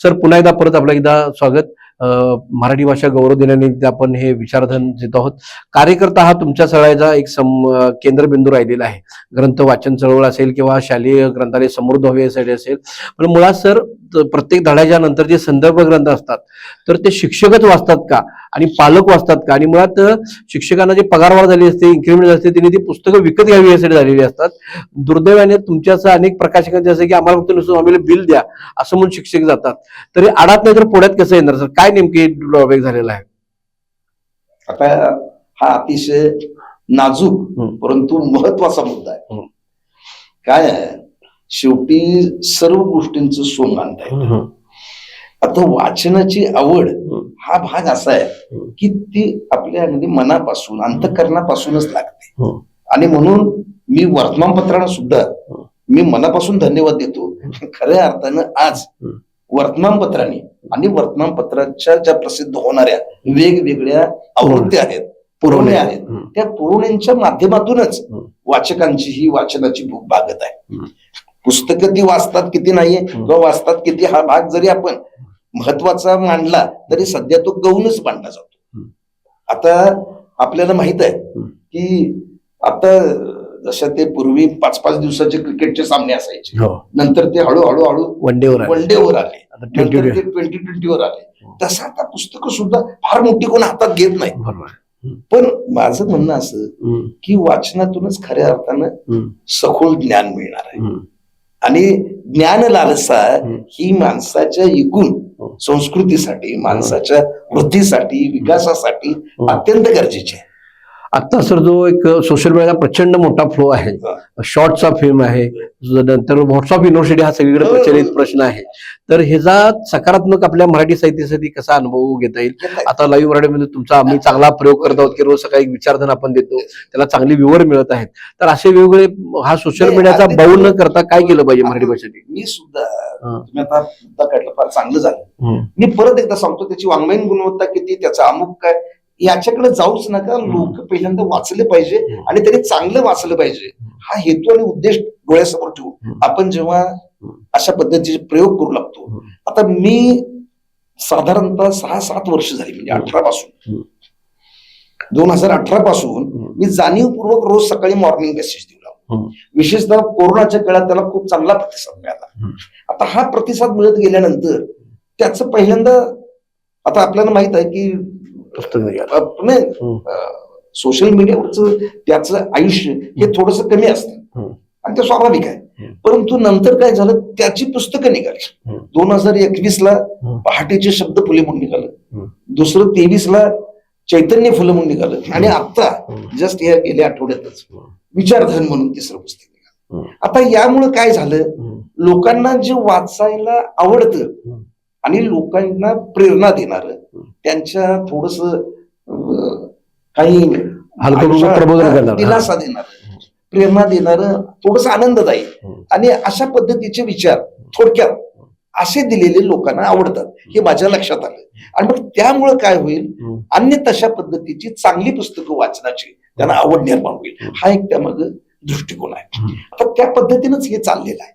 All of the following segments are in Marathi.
सर पुन्हा एकदा परत आपलं एकदा स्वागत. मराठी भाषा गौरव दिनानिमित्त आपण हे विचारधन देत आहोत. कार्यकर्ता हा तुमच्या सगळ्याचा एक सम केंद्रबिंदू राहिलेला आहे. ग्रंथ वाचन चळवळ असेल किंवा शालेय ग्रंथालय समृद्ध हवे यासाठी असेल. पण मुळात सर प्रत्येक धड्याच्या नंतर जे संदर्भ ग्रंथ असतात तर ते शिक्षकच वाचतात का? आणि पालक वाचतात का? आणि मुळात शिक्षकांना जे पगारवाढ झाली असते इन्क्रिमेंट असते त्यांनी ती पुस्तकं विकत घ्यावी यासाठी झालेली असतात. दुर्दैवाने तुमच्यासह अनेक प्रकाशकांचे असं की आम्हाला फक्त नुसतं आम्हाला बिल द्या असं म्हणून शिक्षक जातात. तरी आडात नाही तर पुढ्यात कसं येणार? सर काय नेमकी ड्रॉबॅक झालेला आहे? आता हा अतिशय नाजूक. परंतु महत्त्वाचा मुद्दा आहे. काय आहे? शेवटी सर्व गोष्टींचं सोंग आहे आता वाचनाची आवड हा भाग असा आहे. की ती आपल्या अगदी मनापासून अंतकरणापासूनच लागते. आणि म्हणून मी वर्तमानपत्रांना सुद्धा. मी मनापासून धन्यवाद देतो खऱ्या अर्थानं आज. वर्तमानपत्रांनी आणि वर्तमानपत्राच्या ज्या प्रसिद्ध होणाऱ्या वेगवेगळ्या आवृत्त्या आहेत पुरवणे आहेत. त्या पुरवण्यांच्या माध्यमातूनच. वाचकांची ही वाचनाची भूक भागत आहे. पुस्तकं ती वाचतात किती नाहीये. किंवा वाचतात किती हा भाग जरी आपण महत्त्वाचा मांडला तरी सध्या तो गौनच मांडला जातो. आता आपल्याला माहीत आहे. की आता जसं ते पूर्वी पाच पाच दिवसाचे क्रिकेटचे सामने असायचे हो नंतर ते हळूहळू हळू वन डेवर आले ट्वेंटी नंतर ते ट्वेंटी ट्वेंटी वर आले हो. तसं आता पुस्तकं सुद्धा फार मोठी कोण हातात घेत नाही पण माझं म्हणणं असं. की वाचनातूनच खऱ्या अर्थानं. सखोल ज्ञान मिळणार आहे. आणि ज्ञान लालसा. ही माणसाच्या एकूण हो. संस्कृतीसाठी माणसाच्या वृद्धीसाठी विकासासाठी अत्यंत गरजेची आहे आता सर जो एक सोशल मीडियाचा प्रचंड मोठा फ्लो आहे शॉर्टचा फिल्म आहे नंतर व्हॉट्सअप युनिव्हर्सिटी हा सगळीकडे हो, प्रचलित. प्रश्न आहे तर ह्याचा सकारात्मक आपल्या मराठी साहित्यासाठी कसा अनुभव घेता येईल आता लाईव्ह मराठीमध्ये तुमचा आम्ही चांगला प्रयोग करत आहोत की रोज सकाळी विचारधन आपण देतो त्याला चांगली व्यूवर मिळत आहेत तर असे वेगवेगळे हा सोशल मीडियाचा बाऊ न. करता काय केलं पाहिजे मराठी भाषेसाठी मी सुद्धा. तुम्ही आता मुद्दा काढला फार चांगलं झालं. मी परत एकदा सांगतो त्याची वाङ्मयीन गुणवत्ता किती त्याचा अमुक काय याच्याकडे जाऊच नका लोक पहिल्यांदा वाचले पाहिजे. आणि त्यांनी चांगलं वाचलं पाहिजे हा हेतू आणि उद्देश डोळ्यासमोर ठेवून. आपण जेव्हा अशा पद्धतीचे प्रयोग करू लागतो. आता मी साधारणतः सहा सात वर्ष झाली म्हणजे. अठरा पासून. दोन हजार अठरा पासून. मी जाणीवपूर्वक रोज सकाळी मॉर्निंग मेसेज देऊ लागलो. विशेषतः कोरोनाच्या काळात त्याला खूप चांगला प्रतिसाद मिळाला. आता हा प्रतिसाद मिळत गेल्यानंतर त्याचं पहिल्यांदा आता आपल्याला माहीत आहे की पुस्तक निघालं. हम्म. सोशल मीडियावरचं त्याचं आयुष्य हे थोडस कमी असतं. आणि ते स्वाभाविक आहे. परंतु नंतर काय झालं त्याची पुस्तकं निघाली. दोन हजार एकवीस ला. पहाटेचे शब्द फुले म्हणून निघालं. दुसरं तेवीस ला चैतन्य फुलं म्हणून निघालं आणि आता. जस्ट या गेल्या आठवड्यातच. विचारधन म्हणून तिसरं पुस्तक निघालं. आता यामुळे काय झालं. लोकांना जे वाचायला आवडतं. आणि लोकांना प्रेरणा देणार. त्यांच्या थोडस काही. दिलासा देणार प्रेरणा देणार थोडस आनंददायी. आणि अशा पद्धतीचे विचार थोडक्यात असे दिलेले लोकांना आवडतात हे माझ्या लक्षात आलं आणि मग त्यामुळे काय होईल. अन्य तशा पद्धतीची चांगली पुस्तकं वाचनाची त्यांना आवड निर्माण होईल हा एक त्यामागे दृष्टिकोन आहे. आता त्या पद्धतीनंच हे चाललेलं आहे.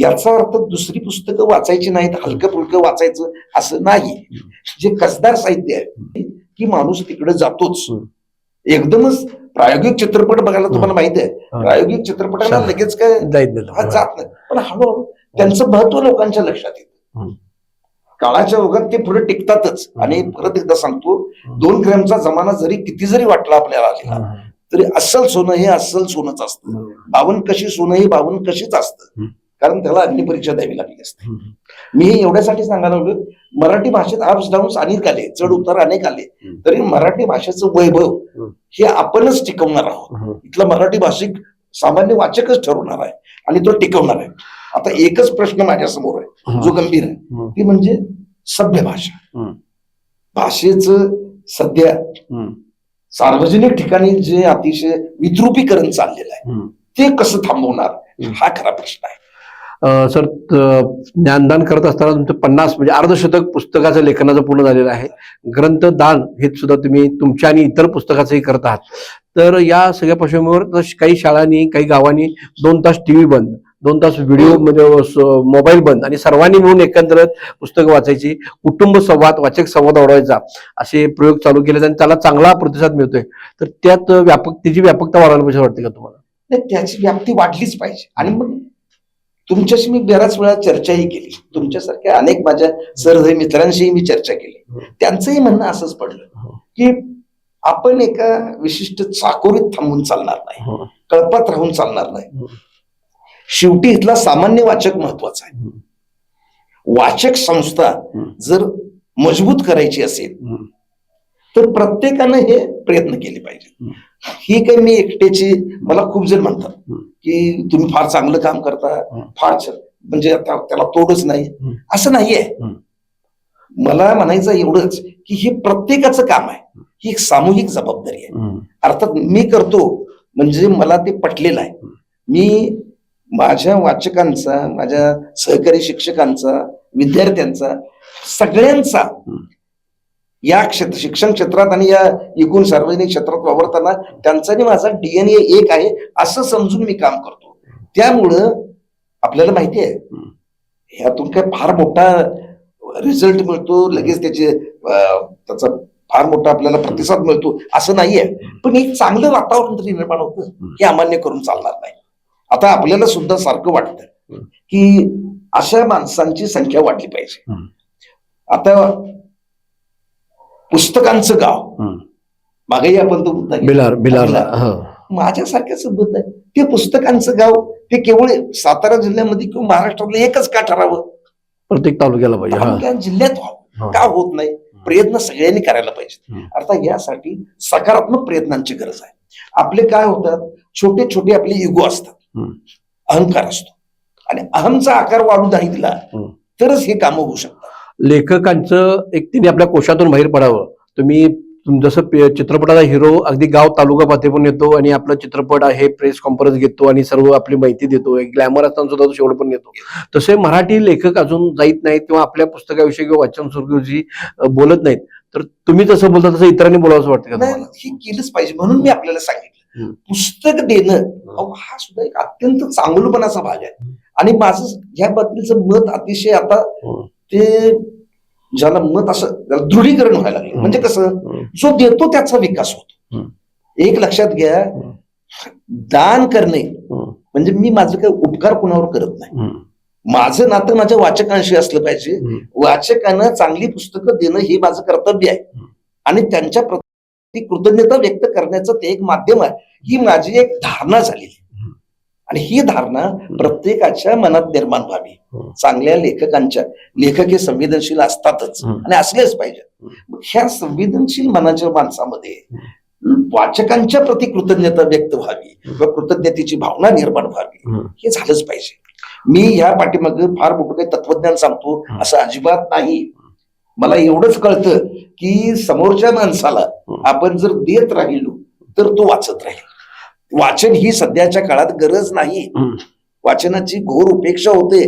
याचा अर्थ दुसरी पुस्तकं वाचायची नाहीत हलकं फुलकं वाचायचं असं नाही जे कसदार साहित्य आहे की माणूस तिकडे जातोच. एकदमच प्रायोगिक चित्रपट बघायला तुम्हाला माहिती आहे. प्रायोगिक चित्रपटाला. लगेच काय. हा जात नाही पण हळूहळू त्यांचं महत्त्व लोकांच्या लक्षात येतं. काळाच्या ओघात ते पुढे टिकतातच आणि परत एकदा सांगतो दोन ग्रॅमचा जमाना जरी किती जरी वाटला आपल्याला आलेला. तरी अस्सल सोनं हे अस्सल सोनच असतं. बावन कशी सोनं हे बावन कशीच असतं. कारण त्याला अग्निपरीक्षा द्यावी लागली असते. मी हे एवढ्यासाठी सांगायला लागलो मराठी भाषेत अप्स डाऊन्स अनेक आले चढ उतार अनेक आले. तरी मराठी भाषेचं वैभव. हे आपणच टिकवणार आहोत. इथला मराठी भाषिक सामान्य वाचकच ठरवणार आहे आणि तो टिकवणार आहे आता एकच प्रश्न माझ्यासमोर आहे जो गंभीर आहे. ती म्हणजे सभ्य भाषा. भाषेचं सध्या. सार्वजनिक ठिकाणी जे अतिशय विद्रुपीकरण चाललेलं आहे. ते कसं थांबवणार. हा खरा प्रश्न आहे. सर ज्ञानदान करत असताना तुमचं पन्नास म्हणजे अर्धशतक पुस्तकाचं लेखनाचं पूर्ण झालेलं आहे. ग्रंथदान हे सुद्धा तुम्ही तुमच्या आणि इतर पुस्तकाचंही करत आहात. तर या सगळ्या पार्श्वभूमीवर काही शाळांनी काही गावांनी दोन तास टीव्ही बंद. दोन तास व्हिडिओ म्हणजे मोबाईल बंद. आणि सर्वांनी मिळून एकंदरीत पुस्तकं वाचायची कुटुंब संवाद वाचक संवाद वाढवायचा असे प्रयोग चालू केले आणि त्याला चांगला प्रतिसाद मिळतोय. तर त्यात व्यापक त्याची व्यापकता वाढायला पाहिजे वाटते का तुम्हाला? त्याची व्याप्ती वाढलीच पाहिजे. आणि मग तुमच्याशी मी बऱ्याच वेळा चर्चाही केली. तुमच्यासारख्या अनेक माझ्या सहृदय मित्रांशीही मी चर्चा केली. त्यांचंही म्हणणं असंच पडलं की आपण एका विशिष्ट चाकोरीत थांबून चालणार नाही. कळपात राहून चालणार नाही. शेवटी इथला सामान्य वाचक महत्त्वाचा आहे. वाचक संस्था जर मजबूत करायची असेल तर प्रत्येकानं हे प्रयत्न केले पाहिजे ही काही मी एकट्याची मला खूप जण म्हणतात की तुम्ही फार चांगलं काम करता फार म्हणजे आता त्याला तोडच नाही. असं नाहीये. मला म्हणायचं एवढंच की हे प्रत्येकाचं काम आहे. ही एक सामूहिक जबाबदारी आहे. अर्थात मी करतो म्हणजे मला ते पटलेलं आहे. मी माझ्या वाचकांचा माझ्या सहकारी शिक्षकांचा विद्यार्थ्यांचा सगळ्यांचा या क्षेत्र शिक्षण क्षेत्रात आणि या एकूण सार्वजनिक क्षेत्रात वावरताना त्यांचा आणि माझा डीएनए एक आहे असं समजून मी काम करतो. त्यामुळं आपल्याला माहिती आहे. ह्यातून काय फार मोठा रिझल्ट मिळतो लगेच त्याचे त्याचा फार मोठा आपल्याला प्रतिसाद मिळतो असं नाहीये. पण एक चांगलं वातावरण तरी निर्माण होतं हे अमान्य करून चालणार नाही. आता आपल्याला सुद्धा सारखं वाटतं की अशा माणसांची संख्या वाढली पाहिजे. आता पुस्तकांचं गाव. मागेही आपण तो मुद्दा. बिलार बिलार. हा. माझ्यासारख्याच मुद्दा आहे ते पुस्तकांचं गाव ते केवळ सातारा जिल्ह्यामध्ये किंवा महाराष्ट्रातलं एकच का ठरावं? प्रत्येक तालुक्याला पाहिजे हा. जिल्ह्यात हा. व्हावं का होत नाही? प्रयत्न सगळ्यांनी करायला पाहिजे. अर्थात यासाठी सकारात्मक प्रयत्नांची गरज आहे. आपले काय होतात? छोटे छोटे आपले इगो असतात. अहंकार असतो. आणि अहमचा आकार वाढू नाही दिला. तरच हे कामं होऊ शकतात. लेखकांचं एक तिने आपल्या कोशातून बाहेर पडावं. तुम्ही तुम- जसं चित्रपटाचा हिरो अगदी गाव तालुका पाथे पण येतो आणि आपला चित्रपट आहे प्रेस कॉन्फरन्स घेतो आणि सर्व आपली माहिती देतो. एक ग्लॅमर असताना सुद्धा तो शेवट पण येतो. तसे मराठी लेखक अजून जाईत नाहीत किंवा आपल्या पुस्तकाविषयी किंवा वाचन अं, बोलत नाहीत. तर तुम्ही जसं बोलता तसं इतरांनी बोलावं वाटतं का हे केलंच पाहिजे. म्हणून मी आपल्याला सांगितलं. पुस्तक देणं हा सुद्धा एक अत्यंत चांगलपणाचा भाग आहे आणि माझं या बाबतीचं मत अतिशय आता हम्म. ते ज्याला मत असं त्याला दृढीकरण व्हायला लागलं म्हणजे कसं. जो देतो त्याचा विकास होतो. एक लक्षात घ्या दान करणे. म्हणजे मी माझं काही उपकार कुणावर करत नाही. माझं नातं माझ्या वाचकांशी असलं पाहिजे. वाचकांना चांगली पुस्तकं देणं हे माझं कर्तव्य आहे. आणि त्यांच्या प्रती कृतज्ञता व्यक्त करण्याचं ते एक माध्यम आहे ही माझी एक धारणा झालेली. हम्म. आणि ही धारणा प्रत्येकाच्या मनात निर्माण व्हावी हम्म. चांगल्या लेखकांच्या लेखक हे संवेदनशील असतातच. आणि असलेच पाहिजे ह्या संवेदनशील मनाच्या माणसामध्ये वाचकांच्या प्रती कृतज्ञता व्यक्त व्हावी किंवा कृतज्ञतेची भावना निर्माण व्हावी. हे झालंच पाहिजे मी ह्या पाठीमागे फार मोठं काही तत्वज्ञान सांगतो. असं अजिबात नाही मला एवढंच कळतं की समोरच्या माणसाला. आपण जर देत राहिलो तर तो वाचत राहील वाचन ही सध्याच्या काळात गरज नाही. वाचनाची घोर उपेक्षा होते.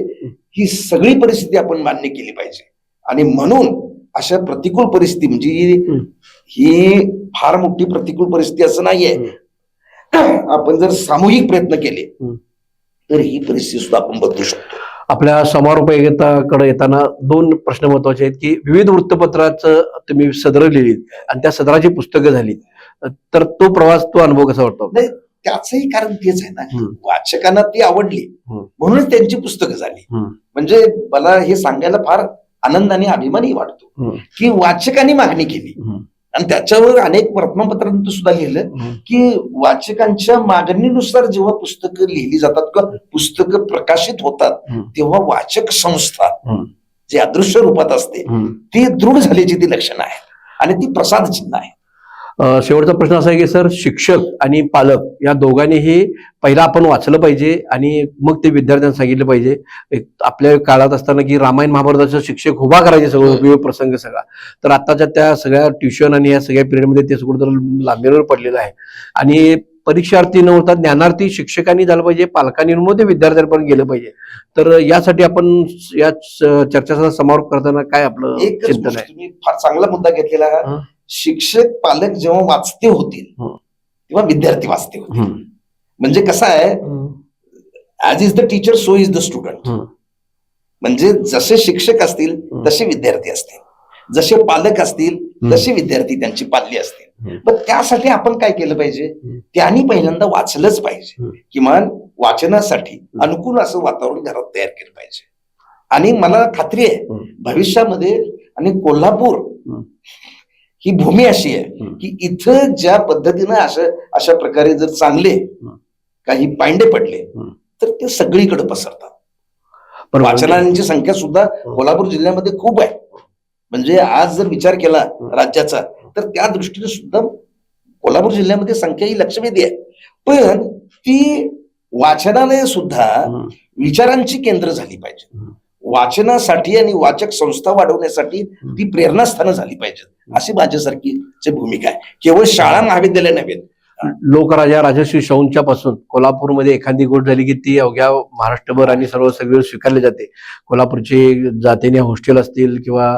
ही सगळी परिस्थिती आपण मान्य केली पाहिजे. आणि म्हणून अशा प्रतिकूल परिस्थिती म्हणजे ही- फार मोठी प्रतिकूल परिस्थिती असं नाहीये. आपण जर सामूहिक प्रयत्न केले. तर ही परिस्थिती सुद्धा आपण बदलू शकतो. आपल्या समारोपाकडे येताना दोन प्रश्न महत्त्वाचे आहेत की विविध वृत्तपत्राचं तुम्ही सदरं लिहिलीत आणि त्या सदराची पुस्तकं झाली तर तो प्रवास तो अनुभव कसा वाटतो? त्याचंही कारण तेच आहे ना. वाचकांना ती आवडली. म्हणूनच त्यांची पुस्तकं झाली. म्हणजे मला हे सांगायला फार आनंद आणि अभिमानही वाटतो. की वाचकांनी मागणी केली. आणि त्याच्यावर अनेक वर्तमानपत्रांनी सुद्धा लिहिलं. की वाचकांच्या मागणीनुसार जेव्हा पुस्तकं लिहिली जातात किंवा पुस्तकं प्रकाशित होतात. तेव्हा वाचक संस्था. जे अदृश्य रूपात असते. ती दृढ झाल्याची ती लक्षणं आहेत आणि ती प्रसाद चिन्ह आहे शेवटचा प्रश्न असा आहे की सर शिक्षक आणि पालक या दोघांनीही पहिला आपण वाचलं पाहिजे आणि मग ते विद्यार्थ्यांना सांगितलं पाहिजे. आपल्या काळात असताना की रामायण महाभारताचं शिक्षक उभा करायचे सगळं उपयोग प्रसंग सगळा. तर आताच्या त्या सगळ्या ट्युशन आणि या सगळ्या पिरियडमध्ये ते सगळं तर लांबीवर पडलेलं आहे. आणि परीक्षार्थी न होता ज्ञानार्थी शिक्षकांनी झालं पाहिजे पालकांनी ते विद्यार्थ्यांपर्यंत गेलं पाहिजे. तर यासाठी आपण या चर्चेचा समारोप करताना काय आपलं चिंतन आहे? तुम्ही फार चांगला मुद्दा घेतलेला. हं. शिक्षक पालक जेव्हा वाचते होतील. तेव्हा विद्यार्थी वाचते होतील हम्म. म्हणजे कसं आहे as is the teacher so is the student. म्हणजे जसे शिक्षक असतील. तसे विद्यार्थी असतील जसे पालक असतील. तसे विद्यार्थी त्यांची पाल्ली असतील. पण त्यासाठी आपण काय केलं पाहिजे. त्यांनी पहिल्यांदा वाचलंच पाहिजे. किमान वाचनासाठी अनुकूल असं वातावरण घरात तयार केलं पाहिजे आणि मला खात्री आहे. भविष्यामध्ये आणि कोल्हापूर. ही भूमी अशी आहे. की इथं ज्या पद्धतीनं अशा अशा प्रकारे जर चांगले काही पायंडे पडले. तर ते सगळीकडे पसरतात पण वाचनांची संख्या सुद्धा कोल्हापूर जिल्ह्यामध्ये खूप आहे म्हणजे आज जर विचार केला राज्याचा तर त्या दृष्टीने सुद्धा कोल्हापूर जिल्ह्यामध्ये संख्या ही लक्षवेधी आहे पण ती वाचनालय सुद्धा. विचारांची केंद्र झाली पाहिजे. वाचनासाठी आणि वाचक संस्था वाढवण्यासाठी ती प्रेरणास्थानं झाली पाहिजेत. अशी माझ्यासारखी भूमिका आहे. केवळ शाळा महाविद्यालय नव्हे. लोकराजा राजश्री शौनच्या पासून कोल्हापूरमध्ये एखादी गोष्ट झाली की ती अवघ्या महाराष्ट्रभर आणि सर्व सगळीकडे स्वीकारली जाते. कोल्हापूरचे जातीने हॉस्टेल असतील किंवा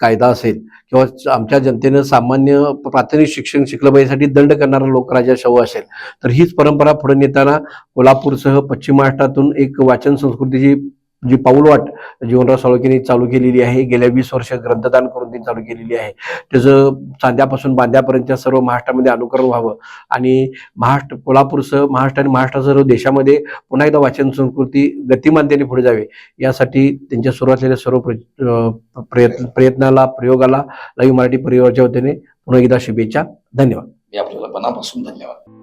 कायदा असेल किंवा आमच्या जनतेनं सामान्य प्राथमिक शिक्षण शिकलं पाहिजे यासाठी दंड करणारा लोकराजा शाहू असेल तर हीच परंपरा पुढे नेताना कोल्हापूरसह पश्चिम महाराष्ट्रातून एक वाचन संस्कृतीची जी पाऊलवाट जीवनराव साळुंकेने चालू केलेली आहे गेल्या वीस वर्ष ग्रंथदान करून ती चालू केलेली आहे. त्याचं चांद्यापासून बांद्यापर्यंतच्या सर्व महाराष्ट्रामध्ये अनुकरण व्हावं आणि महाराष्ट्र कोल्हापूरसह महाराष्ट्र आणि महाराष्ट्रासह देशामध्ये पुन्हा एकदा वाचन संस्कृती गतिमानतेने पुढे जावे यासाठी त्यांच्या सुरू असलेल्या सर्व प्र- प्रयत्न प्रयत्नाला प्रयोगाला लाईव्ह मराठी परिवाराच्या वतीने पुन्हा एकदा शुभेच्छा. धन्यवाद. मी आपल्याला मनापासून धन्यवाद.